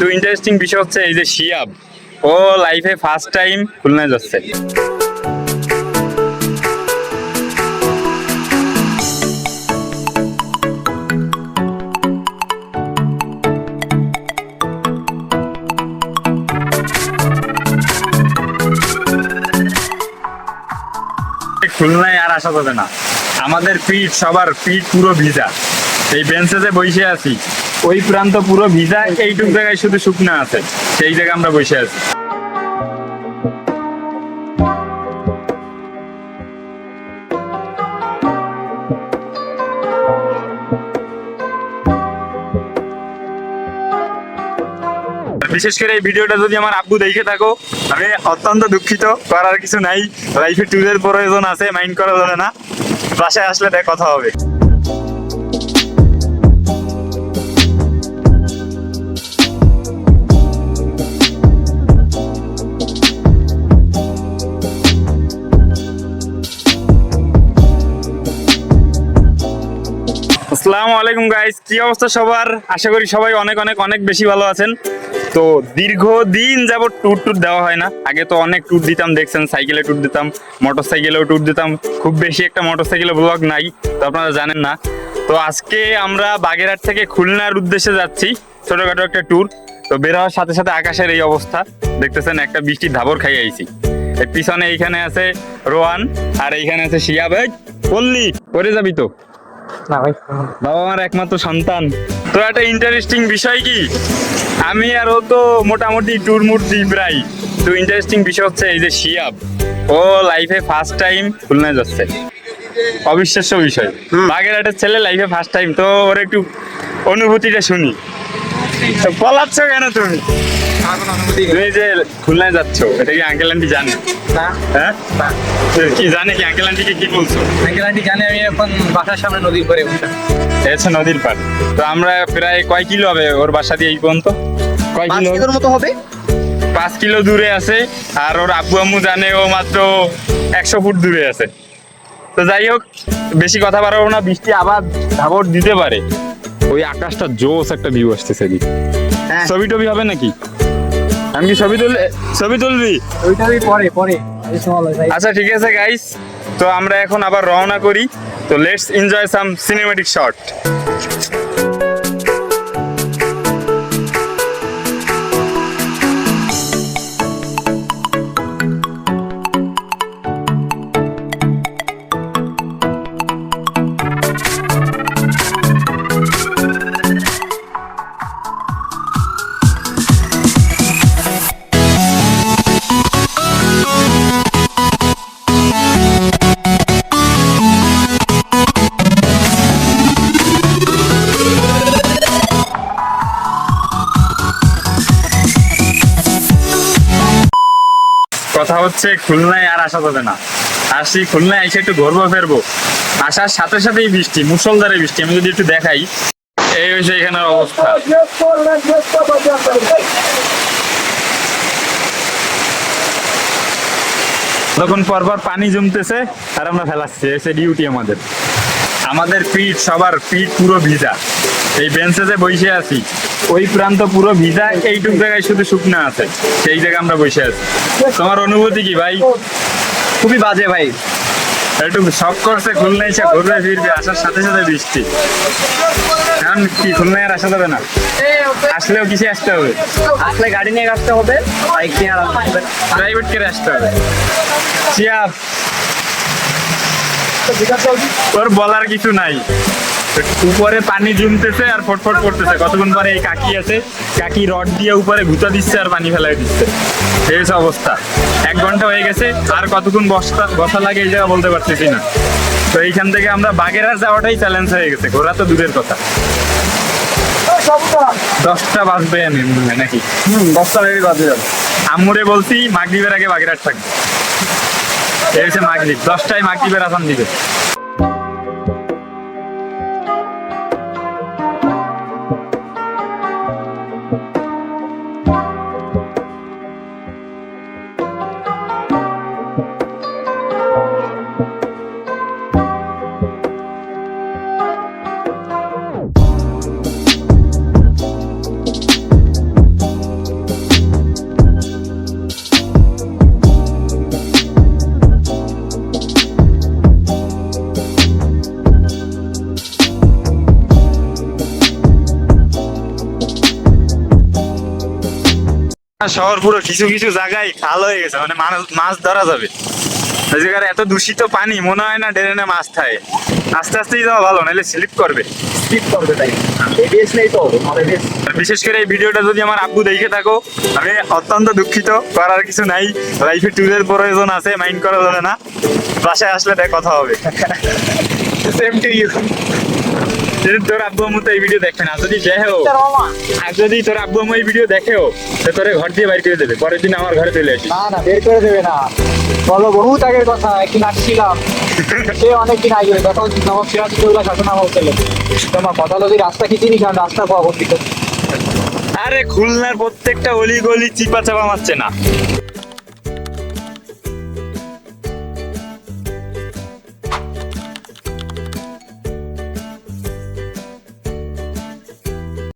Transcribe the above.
কিন্তু ইন্টারেস্টিং বিষয় হচ্ছে এই যে শিয়াব, ও লাইফে ফার্স্ট টাইম খুলনায় যাচ্ছে। খুলনায় আর আসা যাবে না। আমাদের পিঠ, সবার পিঠ পুরো ভিজা। এই বেঞ্চে যে বসে আছি ওই প্রান্ত পুরো ভিজা, এইটুক জায়গায় শুধু শুকনা আছে। সেই জায়গায় আমরা বসে আছি। বিশেষ করে এই ভিডিওটা যদি আমার আব্বু দেখে থাকো, আমি অত্যন্ত দুঃখিত, করার কিছু নাই। লাইফে ট্যুরের প্রয়োজন আছে মাইন্ড করা যাবে না। বাসায় আসলে কথা হবে। আসসালামু আলাইকুম গাইস কি অবস্থা সবার? আশা করি সবাই অনেক অনেক অনেক বেশি ভালো আছেন। তো দীর্ঘ দিন যাবত ট্যুর ট্যুর দেওয়া হয় না। আগে তো অনেক ট্যুর দিতাম দেখছেন সাইকেলে ট্যুর দিতাম মোটর সাইকেলেও ট্যুর দিতাম। খুব বেশি একটা মোটর সাইকেলে ব্লগ নাই তো আপনারা জানেন না। তো আজকে আমরা বাগেরহাট থেকে খুলনার উদ্দেশ্যে যাচ্ছি ছোটখাটো একটা ট্যুর তো বের হওয়ার সাথে সাথে আকাশের এই অবস্থা। দেখতেছেন একটা বৃষ্টির ধাবর খাই আইছি। পিছনে এইখানে আছে রোয়ান আর এইখানে আছে শিয়াব এই, বললি করে যাবি তো। না ভাই। বাবা আমার একমাত্র সন্তান। তো একটা ইন্টারেস্টিং বিষয় কি? আমি আর ও তো মোটামুটি ট্যুর মুর দিই প্রায় তো ইন্টারেস্টিং বিষয় হচ্ছে এই যে শিয়াব। ও লাইফে ফার্স্ট টাইম খুলনায় যাচ্ছে। অবিশ্বাস্য বিষয়। বাগেরহাটের ছেলে লাইফে ফার্স্ট টাইম তো ওর একটু অনুভূতিটা শুনি। তো পলাচ্ছ কেন তুমি? তুমি যে খুলনায় যাচ্ছ এটা কি আঙ্কেল আন্টি জানে? না হ্যাঁ? কি জানে কি আঙ্কেল আন্টিকে কি বলছো? আঙ্কেল আন্টি জানে আমি এখন বাসার সামনে নদীর করে বসে এসে নদীর পার তো আমরা প্রায় কয় কিলো হবে ওর বাসা দিয়ে এই পর্যন্ত? কয় পাঁচ কিলো? মতো হবে। পাঁচ কিলো দূরে আছে আর ওর আব্বু আম্মু জানে ও মাত্র একশো ফুট দূরে আছে। তো যাই হোক বেশি কথা বাড়াবো না বৃষ্টি আবার ধাবর দিতে পারে। ওই আকাশটা জোস একটা ভিউ আসতেছে হ্যাঁ। ছবি টবি হবে নাকি? আমি কি ছবি তুললে ছবি তুলবি? ওইটাই পরে পরে। আচ্ছা ঠিক আছে গাইস তো আমরা এখন আবার রওনা করি। তো let's enjoy some cinematic shot কথা হচ্ছে খুলনায় আর আসা যাবে না। আসি, খুলনায় এসে একটু ঘুরবো, ফেরবো। আসার সাথে সাথেই বৃষ্টি, মুসলধারে বৃষ্টি, আমি যদি একটু দেখাই। এই হয়েছে এখানের অবস্থা। তখন পরপর পানি জমতেছে, আর আমরা ফেলাচ্ছি এসে ডিউটি আমাদের। আমাদের পিঠ, সবার পিঠ পুরো ভিজা। এই বেঞ্চে যে বসে আছি ওই প্রান্ত পুরো ভিজা এইটুক জায়গায় শুধু শুকনা আছে। সেই জায়গায় আমরা বসে আছি। তোমার অনুভূতি কি ভাই? খুবই বাজে ভাই। একটু শখ করছে খুলনা এসে ঘুরবে ফিরবে আসার সাথে সাথে বৃষ্টি। এখন কি খুলনায় আর আসা যাবে না। আসলেও কিসে আসতে হবে? আসলে গাড়ি নিয়ে আসতে হবে বাইক নিয়ে আর আসতে হবে প্রাইভেট করে আসতে হবে। চিয়াপ তোর বলার কিছু নাই। উপরে পানি জমতেছে আর ফটফট করতেছে। কতক্ষণ পরে এই কাকি আছে কাকি রড দিয়ে উপরে গুঁতা দিচ্ছে আর পানি ফেলাই দিচ্ছে। এই হচ্ছে অবস্থা। এক ঘণ্টা হয়ে গেছে আর কতক্ষণ বসা বসা লাগে এই জায়গা বলতে পারতেছি না। তো এইখান থেকে আমরা বাগেরহাট যাওয়াটাই চ্যালেঞ্জ হয়ে গেছে ঘোরা তো দূরের কথা। দশটা বাজবে আমি নাকি? হুম দশটা বেবি বাজে যাবে। আম্মুরে বলছি মাগরিবের আগে বাগেরহাট থাকবে। এই হচ্ছে মাগরিব দশটায় মাগরিবের আসান দিবে। শহর পুরো কিছু কিছু জায়গায় খাল হয়ে গেছে মানে মানুষ মাছ ধরা যাবে। জায়গার এত দূষিত পানি মনে হয় না ড্রেনে মাছ থাকে। আস্তে আস্তেই যাওয়া ভালো নাহলে স্লিপ করবে। তাই। বিশেষ করে এই ভিডিওটা যদি আমার আব্বু দেখে থাকো আমি অত্যন্ত দুঃখিত করার কিছু নাই। লাইফে ট্যুরের প্রয়োজন আছে মাইন্ড করা যাবে না। বাসায় আসলে কথা হবে। সেম টু ইউ যদি তোর আব্বু আম্মু তো এই ভিডিও দেখে না যদি দেখেও আর যদি তোর আব্বু আম্মু এই ভিডিও দেখেও তো তোরে ঘর দিয়ে বাইর করে দেবে। পরের দিন আমার ঘরে চলে আসিস। না না বের করে দেবে না। বলো বহুত আগের কথা একদিন আসছিলাম সে অনেকদিন আগে তখন নবাব সিরাজুল্লাহ শাসনা হচ্ছিল তোমার কথা যদি রাস্তা কি চিনি কারণ রাস্তা করতে আরে খুলনার প্রত্যেকটা অলি গলি চিপা চাপা মারছে না।